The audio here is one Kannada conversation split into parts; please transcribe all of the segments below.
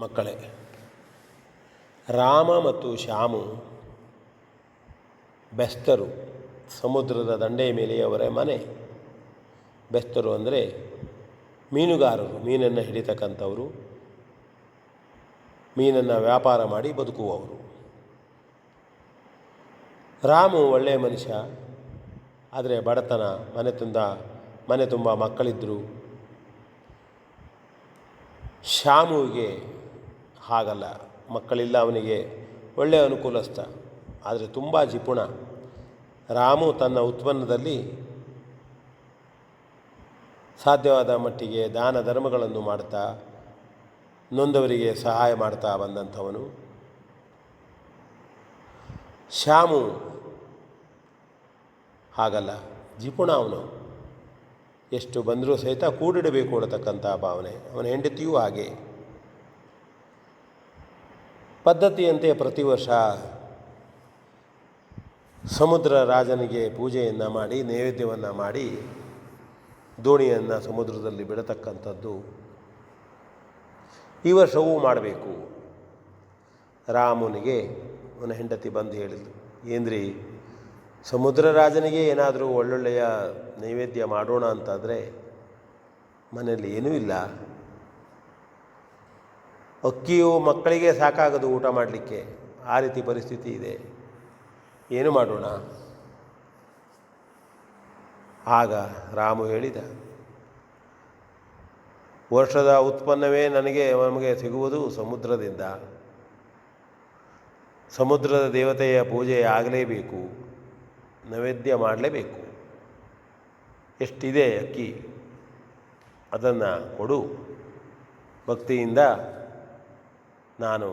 ಮಕ್ಕಳೇ, ರಾಮ ಮತ್ತು ಶ್ಯಾಮು ಬೆಸ್ತರು ಸಮುದ್ರದ ದಂಡೆಯ ಮೇಲೆ ಅವರ ಮನೆ. ಬೆಸ್ತರು ಅಂದರೆ ಮೀನುಗಾರರು, ಮೀನನ್ನು ಹಿಡಿತಕ್ಕಂಥವರು, ಮೀನನ್ನು ವ್ಯಾಪಾರ ಮಾಡಿ ಬದುಕುವವರು. ರಾಮು ಒಳ್ಳೆಯ ಮನುಷ್ಯ, ಆದರೆ ಬಡತನ, ಮನೆ ತುಂಬ ಮನೆ ತುಂಬ ಮಕ್ಕಳಿದ್ದರು ಶ್ಯಾಮುವಿಗೆ ಹಾಗಲ್ಲ. ಮಕ್ಕಳಿಲ್ಲ ಅವನಿಗೆ. ಒಳ್ಳೆಯ ಅನುಕೂಲಸ್ಥ. ಆದರೆ ತುಂಬ ಜಿಪುಣ. ರಾಮು ತನ್ನ ಉತ್ಪನ್ನದಲ್ಲಿ ಸಾಧ್ಯವಾದ ಮಟ್ಟಿಗೆ ದಾನ ಧರ್ಮಗಳನ್ನು ಮಾಡ್ತಾ, ನೊಂದವರಿಗೆ ಸಹಾಯ ಮಾಡ್ತಾ ಬಂದಂಥವನು. ಶ್ಯಾಮು ಹಾಗಲ್ಲ. ಜಿಪುಣ ಅವನು. ಎಷ್ಟು ಬಂದರೂ ಸಹಿತ ಕೂಡಿಡಬೇಕು ಅನ್ನತಕ್ಕಂಥ ಭಾವನೆ. ಅವನ ಹೆಂಡತಿಯೂ ಹಾಗೆ. ಪದ್ಧತಿಯಂತೆ ಪ್ರತಿ ವರ್ಷ ಸಮುದ್ರ ರಾಜನಿಗೆ ಪೂಜೆಯನ್ನು ಮಾಡಿ, ನೈವೇದ್ಯವನ್ನು ಮಾಡಿ, ದೋಣಿಯನ್ನು ಸಮುದ್ರದಲ್ಲಿ ಬಿಡತಕ್ಕಂಥದ್ದು ಈ ವರ್ಷವೂ ಮಾಡಬೇಕು. ರಾಮನಿಗೆ ಅವನ ಹೆಂಡತಿ ಬಂದು ಹೇಳಿದ್ಲು ಏನ್ರಿ, ಸಮುದ್ರ ರಾಜನಿಗೆ ಏನಾದರೂ ಒಳ್ಳೊಳ್ಳೆಯ ನೈವೇದ್ಯ ಮಾಡೋಣ ಅಂತಾದರೆ ಮನೆಯಲ್ಲಿ ಏನೂ ಇಲ್ಲ. ಅಕ್ಕಿಯು ಮಕ್ಕಳಿಗೆ ಸಾಕಾಗದು ಊಟ ಮಾಡಲಿಕ್ಕೆ. ಆ ರೀತಿ ಪರಿಸ್ಥಿತಿ ಇದೆ. ಏನು ಮಾಡೋಣ? ಆಗ ರಾಮು ಹೇಳಿದ, ವರ್ಷದ ಉತ್ಪನ್ನವೇ ನನಗೆ, ನಮಗೆ ಸಿಗುವುದು ಸಮುದ್ರದಿಂದ. ಸಮುದ್ರದ ದೇವತೆಯ ಪೂಜೆ ಆಗಲೇಬೇಕು. ನೈವೇದ್ಯ ಮಾಡಲೇಬೇಕು. ಎಷ್ಟಿದೆ ಅಕ್ಕಿ? ಅದನ್ನು ಕೊಡು. ಭಕ್ತಿಯಿಂದ ನಾನು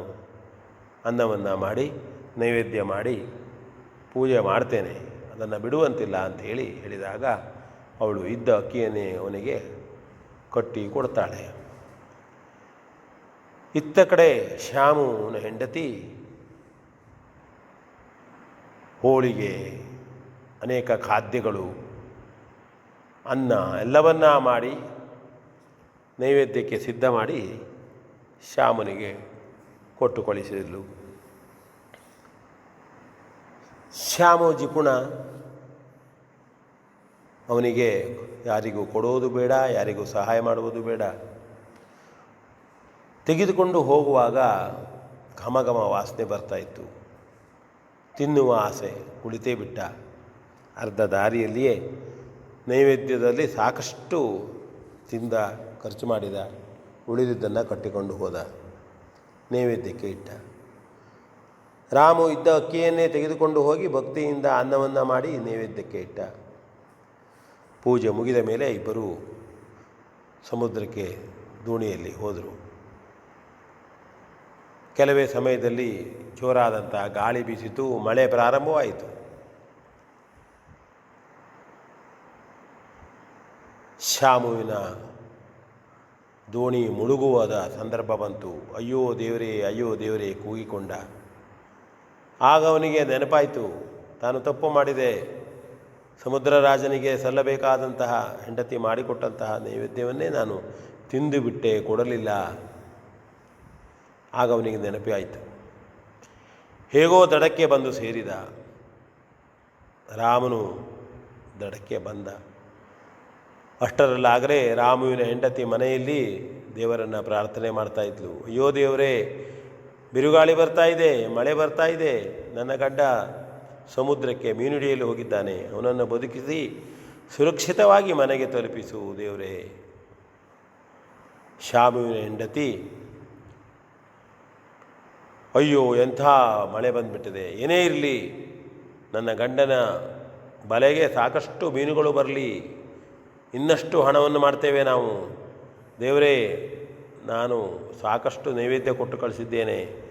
ಅನ್ನವನ್ನು ಮಾಡಿ, ನೈವೇದ್ಯ ಮಾಡಿ, ಪೂಜೆ ಮಾಡ್ತೇನೆ, ಅದನ್ನು ಬಿಡುವಂತಿಲ್ಲ ಅಂತ ಹೇಳಿ ಹೇಳಿದಾಗ ಅವಳು ಇದ್ದ ಅಕ್ಕಿಯನ್ನೇ ಅವನಿಗೆ ಕಟ್ಟಿ ಕೊಡ್ತಾಳೆ. ಇತ್ತ ಕಡೆ ಶ್ಯಾಮುನ ಹೆಂಡತಿ ಹೋಳಿಗೆ, ಅನೇಕ ಖಾದ್ಯಗಳು, ಅನ್ನ ಎಲ್ಲವನ್ನ ಮಾಡಿ ನೈವೇದ್ಯಕ್ಕೆ ಸಿದ್ಧ ಮಾಡಿ ಶ್ಯಾಮನಿಗೆ ಕೊಟ್ಟು ಕಳಿಸಿದ್ಲು ಶ್ಯಾಮೋಜಿ ಜಿಪುಣ ಅವನಿಗೆ ಯಾರಿಗೂ ಕೊಡೋದು ಬೇಡ, ಯಾರಿಗೂ ಸಹಾಯ ಮಾಡುವುದು ಬೇಡ. ತೆಗೆದುಕೊಂಡು ಹೋಗುವಾಗ ಘಮ ಘಮ ವಾಸನೆ ಬರ್ತಾಯಿತ್ತು ತಿನ್ನುವ ಆಸೆ ಕುಳಿತೇ ಬಿಟ್ಟ. ಅರ್ಧ ದಾರಿಯಲ್ಲಿಯೇ ನೈವೇದ್ಯದಲ್ಲಿ ಸಾಕಷ್ಟು ತಿಂದ, ಖರ್ಚು ಮಾಡಿದ, ಉಳಿದಿದ್ದನ್ನು ಕಟ್ಟಿಕೊಂಡು ಹೋದ. ನೈವೇದ್ಯಕ್ಕೆ ಇಟ್ಟ ರಾಮು ಇದ್ದ ಅಕ್ಕಿಯನ್ನೇ ತೆಗೆದುಕೊಂಡು ಹೋಗಿ ಭಕ್ತಿಯಿಂದ ಅನ್ನವನ್ನು ಮಾಡಿ ನೈವೇದ್ಯಕ್ಕೆ ಇಟ್ಟ ಪೂಜೆ ಮುಗಿದ ಮೇಲೆ ಇಬ್ಬರು ಸಮುದ್ರಕ್ಕೆ ದೋಣಿಯಲ್ಲಿ ಹೋದರು. ಕೆಲವೇ ಸಮಯದಲ್ಲಿ ಜೋರಾದಂಥ ಗಾಳಿ ಬೀಸಿತು, ಮಳೆ ಪ್ರಾರಂಭವಾಯಿತು. ಶ್ಯಾಮುವಿನ ದೋಣಿ ಮುಳುಗುವಾದ ಸಂದರ್ಭ ಬಂತು. ಅಯ್ಯೋ ದೇವರೇ ಅಯ್ಯೋ ದೇವರೇ ಕೂಗಿಕೊಂಡ. ಆಗ ಅವನಿಗೆ ನೆನಪಾಯಿತು, ತಾನು ತಪ್ಪು ಮಾಡಿದೆ. ಸಮುದ್ರ ರಾಜನಿಗೆ ಸಲ್ಲಬೇಕಾದಂತಹ ಹೆಂಡತಿ ಮಾಡಿಕೊಟ್ಟಂತಹ ನೈವೇದ್ಯವನ್ನೇ ನಾನು ತಿಂದು ಬಿಟ್ಟೆ ಕೊಡಲಿಲ್ಲ. ಆಗ ಅವನಿಗೆ ನೆನಪೇ ಆಯಿತು. ಹೇಗೋ ದಡಕ್ಕೆ ಬಂದು ಸೇರಿದ. ರಾಮನು ದಡಕ್ಕೆ ಬಂದ. ಅಷ್ಟರಲ್ಲಾಗಲೇ ರಾಮುವಿನ ಹೆಂಡತಿ ಮನೆಯಲ್ಲಿ ದೇವರನ್ನು ಪ್ರಾರ್ಥನೆ ಮಾಡ್ತಾ ಇದ್ಲು. ಅಯ್ಯೋ ದೇವರೇ, ಬಿರುಗಾಳಿ ಬರ್ತಾ ಇದೆ, ಮಳೆ ಬರ್ತಾ ಇದೆ. ನನ್ನ ಗಡ್ಡ ಸಮುದ್ರಕ್ಕೆ ಮೀನು ಹಿಡಿಯಲು ಹೋಗಿದ್ದಾನೆ. ಅವನನ್ನು ಬದುಕಿಸಿ ಸುರಕ್ಷಿತವಾಗಿ ಮನೆಗೆ ತಲುಪಿಸು ದೇವರೇ. ಶಾಮುವಿನ ಹೆಂಡತಿ, ಅಯ್ಯೋ ಎಂಥ ಮಳೆ ಬಂದುಬಿಟ್ಟಿದೆ. ಏನೇ ಇರಲಿ, ನನ್ನ ಗಂಡನ ಬಲೆಗೆ ಸಾಕಷ್ಟು ಮೀನುಗಳು ಬರಲಿ. ಇನ್ನಷ್ಟು ಹಣವನ್ನು ಮಾಡ್ತೇವೆ ನಾವು. ದೇವರೇ, ನಾನು ಸಾಕಷ್ಟು ನೈವೇದ್ಯ ಕೊಟ್ಟು ಕಳಿಸಿದ್ದೇನೆ.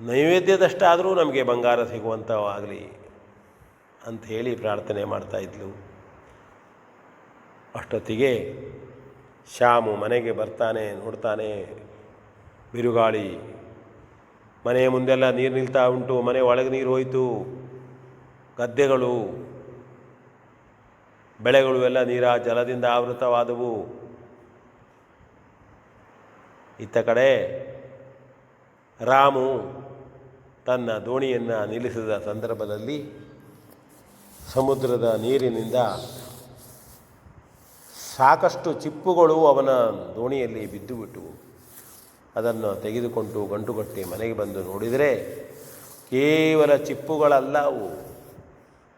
ನೈವೇದ್ಯದಷ್ಟಾದರೂ ನಮಗೆ ಬಂಗಾರ ಸಿಗುವಂಥವಾಗಲಿ ಹೇಳಿ ಪ್ರಾರ್ಥನೆ ಮಾಡ್ತಾಯಿದ್ಲು ಅಷ್ಟೊತ್ತಿಗೆ ಶ್ಯಾಮು ಮನೆಗೆ ಬರ್ತಾನೆ, ನೋಡ್ತಾನೆ, ಬಿರುಗಾಳಿ. ಮನೆಯ ಮುಂದೆಲ್ಲ ನೀರು ನಿಲ್ತಾ ಉಂಟು, ಮನೆ ಒಳಗೆ ನೀರು ಹೋಯಿತು. ಗದ್ದೆಗಳು ಬೆಳೆಗಳು ಎಲ್ಲ ನೀರ, ಜಲದಿಂದ ಆವೃತವಾದವು. ಇತ್ತ ಕಡೆ ರಾಮು ತನ್ನ ದೋಣಿಯನ್ನು ನಿಲ್ಲಿಸಿದ ಸಂದರ್ಭದಲ್ಲಿ ಸಮುದ್ರದ ನೀರಿನಿಂದ ಸಾಕಷ್ಟು ಚಿಪ್ಪುಗಳು ಅವನ ದೋಣಿಯಲ್ಲಿ ಬಿದ್ದು ಬಿಟ್ಟವು ಅದನ್ನು ತೆಗೆದುಕೊಂಡು ಗಂಟುಗಟ್ಟಿ ಮನೆಗೆ ಬಂದು ನೋಡಿದರೆ ಕೇವಲ ಚಿಪ್ಪುಗಳಲ್ಲ ಅವು.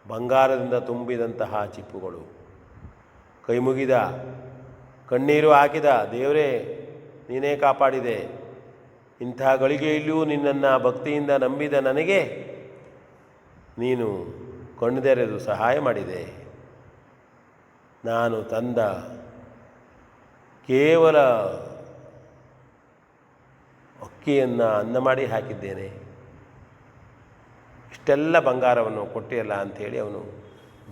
ಬಂಗಾರದಿಂದ ತುಂಬಿದಂತಹ ಚಿಪ್ಪುಗಳು. ಕೈ ಮುಗಿದ ಕಣ್ಣೀರು ಹಾಕಿದ, ದೇವರೇ, ನೀನೇ ಕಾಪಾಡಿದೆ. ಇಂಥ ಗಳಿಗೆಯಲ್ಲಿಯೂ ನಿನ್ನನ್ನು ಭಕ್ತಿಯಿಂದ ನಂಬಿದ ನನಗೆ. ನೀನು ಕಣ್ಣೆರೆದು ಸಹಾಯ ಮಾಡಿದೆ. ನಾನು ತಂದ ಕೇವಲ ಅಕ್ಕಿಯನ್ನು ಅನ್ನ ಮಾಡಿ ಹಾಕಿದ್ದೇನೆ. ಇಷ್ಟೆಲ್ಲ ಬಂಗಾರವನ್ನು ಕೊಟ್ಟಿಯಲ್ಲ ಅಂಥೇಳಿ ಅವನು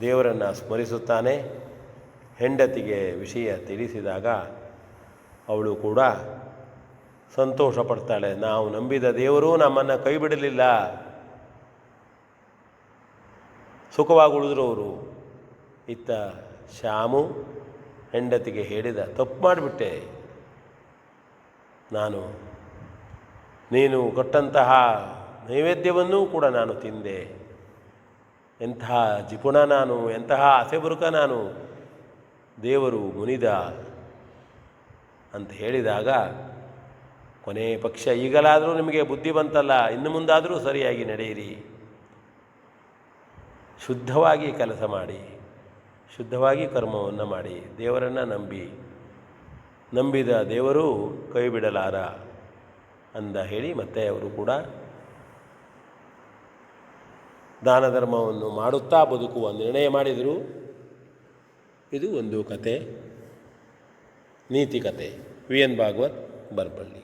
ದೇವರನ್ನು ಸ್ಮರಿಸುತ್ತಾನೆ. ಹೆಂಡತಿಗೆ ವಿಷಯ ತಿಳಿಸಿದಾಗ ಅವಳು ಕೂಡ ಸಂತೋಷ ಪಡ್ತಾಳೆ ನಾವು ನಂಬಿದ ದೇವರು ನಮ್ಮನ್ನು ಕೈ ಬಿಡಲಿಲ್ಲ ಸುಖವಾಗಿ ಉಳಿದ್ರು ಅವರು. ಇತ್ತ ಶ್ಯಾಮು ಹೆಂಡತಿಗೆ ಹೇಳಿದ, ತಪ್ಪು ಮಾಡಿಬಿಟ್ಟೆ. ನಾನು, ನೀನು ಕೊಟ್ಟಂತಹ ನೈವೇದ್ಯವನ್ನೂ ಕೂಡ ನಾನು ತಿಂದೆ. ಎಂತಹ ಜಿಪುಣ ನಾನು, ಎಂತಹ ಅಸೆಬುರುಕ ನಾನು, ದೇವರು ಮುನಿದ ಅಂತ ಹೇಳಿದಾಗ, ಕೊನೆ ಪಕ್ಷ ಈಗಲಾದರೂ ನಿಮಗೆ ಬುದ್ಧಿ ಬಂತಲ್ಲ, ಇನ್ನು ಮುಂದಾದರೂ ಸರಿಯಾಗಿ ನಡೆಯಿರಿ. ಶುದ್ಧವಾಗಿ ಕೆಲಸ ಮಾಡಿ, ಶುದ್ಧವಾಗಿ ಕರ್ಮವನ್ನು ಮಾಡಿ, ದೇವರನ್ನು ನಂಬಿ, ನಂಬಿದ ದೇವರು ಕೈ ಬಿಡಲಾರ ಅಂದ ಹೇಳಿ ಮತ್ತೆ ಅವರು ಕೂಡ ದಾನ ಧರ್ಮವನ್ನು ಮಾಡುತ್ತಾ ಬದುಕುವ ನಿರ್ಣಯ ಮಾಡಿದರು? ಇದು ಒಂದು ಕತೆ. ನೀತಿ ಕತೆ. V N Bhagwat Barballi